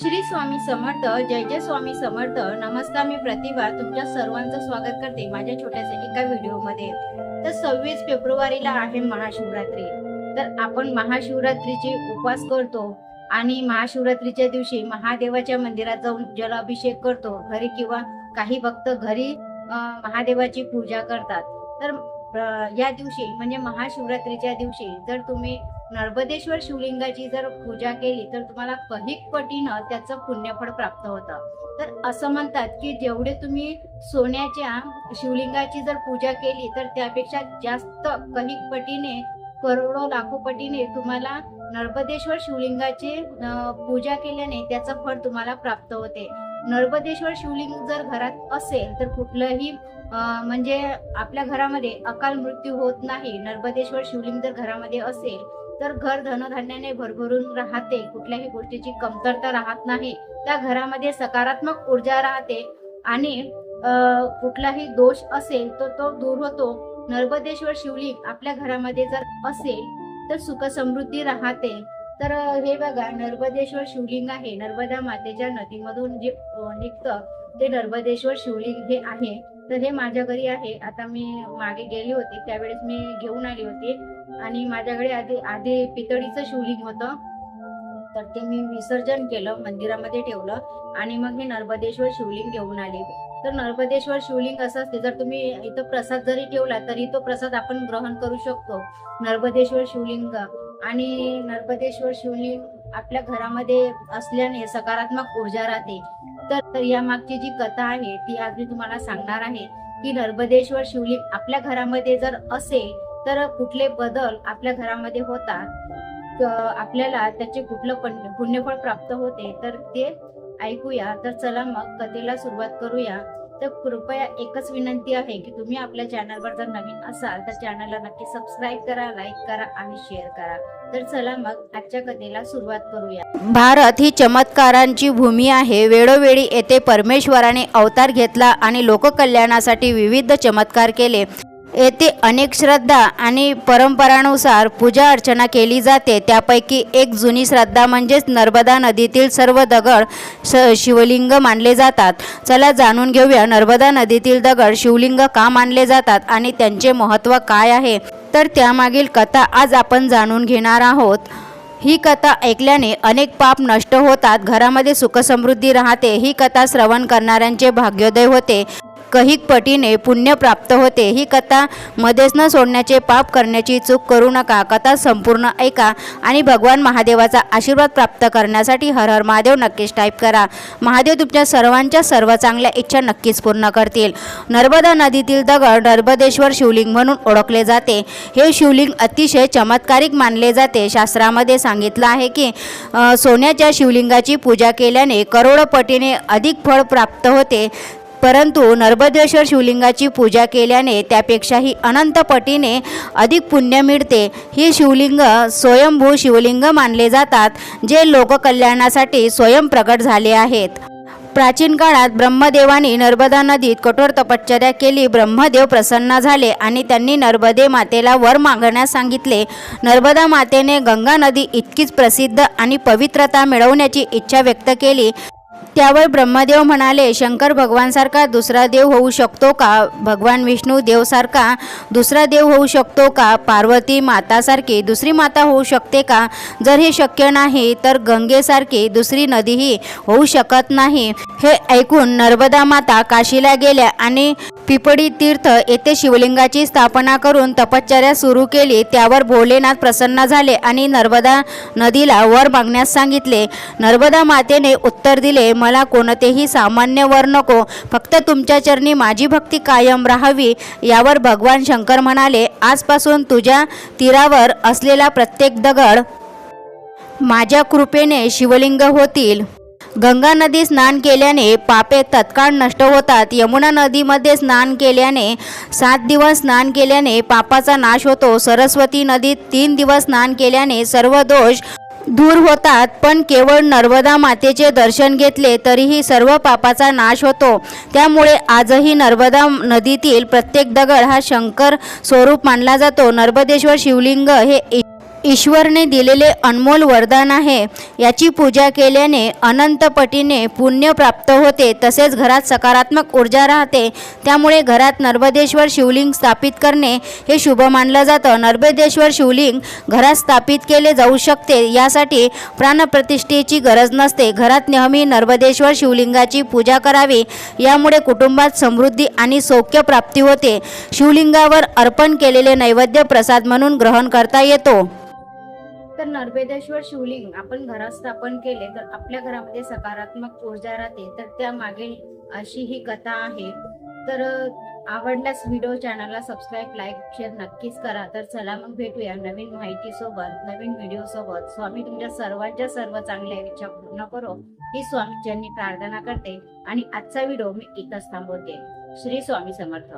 श्री स्वामी समर्थ जय जय स्वामी समर्थ. नमस्कार मी प्रतिभा. तुमच्या सर्वांचं स्वागत करते माझ्या छोट्याशा एका व्हिडिओमध्ये. तर सव्वीस फेब्रुवारीला आहे महाशिवरात्री. तर आपण महाशिवरात्रीचे उपवास करतो आणि महाशिवरात्रीच्या दिवशी महादेवाच्या मंदिरात जाऊन जलाभिषेक करतो. घरी किंवा काही भक्त घरी महादेवाची पूजा करतात. तर या दिवशी म्हणजे महाशिवरात्रीच्या दिवशी जर तुम्ही नर्मदेश्वर शिवलिंगाची जर पूजा केली तर तुम्हाला कहिक पटीनं त्याचं पुण्यफळ प्राप्त होतं. तर असं म्हणतात की जेवढे तुम्ही सोन्याच्या शिवलिंगाची जर पूजा केली तर त्यापेक्षा जास्त कहिक पटीने करोडो लाखो पटीने तुम्हाला नर्मदेश्वर शिवलिंगाची पूजा केल्याने त्याचं फळ तुम्हाला प्राप्त होते. नर्मदेश्वर शिवलिंग जर घरात असेल तर कुठलंही म्हणजे आपल्या घरामध्ये अकाल मृत्यू होत नाही. नर्मदेश्वर शिवलिंग जर घरामध्ये असेल तर घर धनधान्याने भरभरून राहते. कुठल्याही गोष्टीची कमतरता राहत नाही. त्या घरामध्ये सकारात्मक ऊर्जा राहते आणि कुठलाही दोष असेल तर तो दूर होतो. नर्मदेश्वर शिवलिंग आपल्या घरामध्ये जर असेल तर सुख समृद्धी राहते. तर हे बघा नर्मदेश्वर शिवलिंग आहे. नर्मदा मातेच्या नदीमधून जे निघतं ते नर्मदेश्वर शिवलिंग हे आहे. तर हे माझ्या घरी आहे. आता मी मागे गेली होती. त्यावेळेस मी घेऊन आली होती. आणि माझ्याकडे आधी आधी पितळीचं शिवलिंग होतं. तर ते मी विसर्जन केलं मंदिरामध्ये ठेवलं. आणि मग हे नर्मदेश्वर शिवलिंग घेऊन आले. तर नर्मदेश्वर शिवलिंग असं असते. जर तुम्ही इथं प्रसाद जरी ठेवला तरी तो प्रसाद आपण ग्रहण करू शकतो. नर्मदेश्वर शिवलिंग. आणि नर्मदेश्वर शिवलिंग आपल्या घरामध्ये असल्याने सकारात्मक ऊर्जा राहते. तर या मागची जी कथा आहे ती आज मी तुम्हाला सांगणार आहे की नर्मदेश्वर शिवलिंग आपल्या घरामध्ये जर असेल तर कुठले बदल आपल्या घरामध्ये होतात? आपल्याला त्याचे कुठलं पण- पुण्यफळ प्राप्त होते तर ते ऐकूया. तर चला मग कथेला सुरुवात करूया. तर कृपया एकच विनंती आहे की तुम्ही आपल्या चॅनलवर जर नवीन असाल तर चॅनलला नक्की सबस्क्राईब करा लाईक करा आणि शेअर करा. तर चला मग आजच्या कथेला सुरुवात करूया. भारत ही चमत्कारांची भूमी आहे. वेळोवेळी येथे परमेश्वराने अवतार घेतला आणि लोककल्याणासाठी विविध चमत्कार केले. येथे अनेक श्रद्धा आणि परंपरानुसार पूजा अर्चना केली जाते. त्यापैकी एक जुनी श्रद्धा म्हणजेच नर्मदा नदीतील सर्व दगड श शिवलिंग मानले जातात. चला जाणून घेऊया नर्मदा नदीतील दगड शिवलिंग का मानले जातात आणि त्यांचे महत्त्व काय आहे? तर त्यामागील कथा आज आपण जाणून घेणार आहोत. ही कथा ऐकल्याने अनेक पाप नष्ट होतात घरामध्ये सुखसमृद्धी राहते. ही कथा श्रवण करणाऱ्यांचे भाग्योदय होते. कहिक पटीने पुण्य प्राप्त होते. ही कथा मध्येच न सोडण्याचे पाप करण्याची चूक करू नका. कथा संपूर्ण ऐका आणि भगवान महादेवाचा आशीर्वाद प्राप्त करण्यासाठी हर हर महादेव नक्कीच टाईप करा. महादेव तुमच्या सर्वांच्या सर्व चांगल्या इच्छा नक्कीच पूर्ण करतील. नर्मदा नदीतील दगड नर्मदेश्वर शिवलिंग म्हणून ओळखले जाते. हे शिवलिंग अतिशय चमत्कारिक मानले जाते. शास्त्रामध्ये सांगितलं आहे की सोन्याच्या शिवलिंगाची पूजा केल्याने करोडपटीने अधिक फळ प्राप्त होते. परंतु नर्मदेश्वर शिवलिंगाची पूजा केल्याने त्यापेक्षाही अनंत पटीने अधिक पुण्य मिळते. ही शिवलिंग स्वयंभू शिवलिंग मानले जातात जे लोककल्याणासाठी स्वयं प्रकट झाले आहेत. प्राचीन काळात ब्रह्मदेवानी नर्मदा नदीत कठोर तपश्चर्या केली ब्रह्मदेव प्रसन्न झाले आणि त्यांनी नर्मदे मातेला वर मागण्यास सांगितले. नर्मदा मातेने गंगा नदी इतकीच प्रसिद्ध आणि पवित्रता मिळवण्याची इच्छा व्यक्त केली. त्यावर ब्रह्मदेव म्हणाले शंकर भगवानसारखा दुसरा देव होऊ शकतो का? भगवान विष्णू देवसारखा दुसरा देव होऊ शकतो का? पार्वती मातासारखी दुसरी माता होऊ शकते का? जर हे शक्य नाही तर गंगेसारखी दुसरी नदीही होऊ शकत नाही. हे ऐकून नर्मदा माता काशीला गेल्या आणि पिपडी तीर्थ येथे शिवलिंगाची स्थापना करून तपश्चर्या सुरू केली. त्यावर भोलेनाथ प्रसन्न झाले आणि नर्मदा नदीला वर मागण्यास सांगितले. नर्मदा मातेने उत्तर दिले मला कोणतेही सामान्य वर नको. फक्त तुमच्या चरणी माझी भक्ती कायम राहावी. यावर भगवान शंकर म्हणाले आजपासून तुझ्या तीरावर असलेला प्रत्येक दगड माझ्या कृपेने शिवलिंग होतील. गंगा नदी स्नान केल्याने पापे तत्काळ नष्ट होतात. यमुना नदीमध्ये स्नान केल्याने सात दिवस स्नान केल्याने पापाचा नाश होतो. सरस्वती नदीत तीन दिवस स्नान केल्याने सर्व दोष दूर होतात. पण केवळ नर्मदा मातेचे दर्शन घेतले तरीही सर्व पापाचा नाश होतो. त्यामुळे आजही नर्मदा नदीतील प्रत्येक दगड हा शंकर स्वरूप मानला जातो. नर्मदेश्वर शिवलिंग हे ईश्वरने दिलेले अनमोल वरदान आहे. याची पूजा केल्याने अनंतपटीने पुण्य प्राप्त होते. तसेच घरात सकारात्मक ऊर्जा राहते. त्यामुळे घरात नर्मदेश्वर शिवलिंग स्थापित करणे हे शुभ मानलं जातं. नर्मदेश्वर शिवलिंग घरात स्थापित केले जाऊ शकते. यासाठी प्राणप्रतिष्ठेची गरज नसते. घरात नेहमी नर्मदेश्वर शिवलिंगाची पूजा करावी. यामुळे कुटुंबात समृद्धी आणि सौख्य प्राप्ती होते. शिवलिंगावर अर्पण केलेले नैवेद्य प्रसाद म्हणून ग्रहण करता येतो. तर नर्वेदेश्वर शिवलिंग आपण घरात स्थापन केले तर आपल्या घरामध्ये सकारात्मक ऊर्जा राहते. तर त्या मागे अशी ही कथा आहे. तर आवडल्यास व्हिडिओ चॅनलला सबस्क्राईब लाईक शेअर नक्कीच करा. तर चला मग भेटूया नवीन माहिती सोबत नवीन व्हिडिओ सोबत स्वामी तुमच्या सर्वांच्या सर्व चांगल्या इच्छा पूर्ण करो. ही स्वामीच्यांनी प्रार्थना करते आणि आजचा व्हिडिओ मी इथंच थांबवते. श्री स्वामी समर्थ.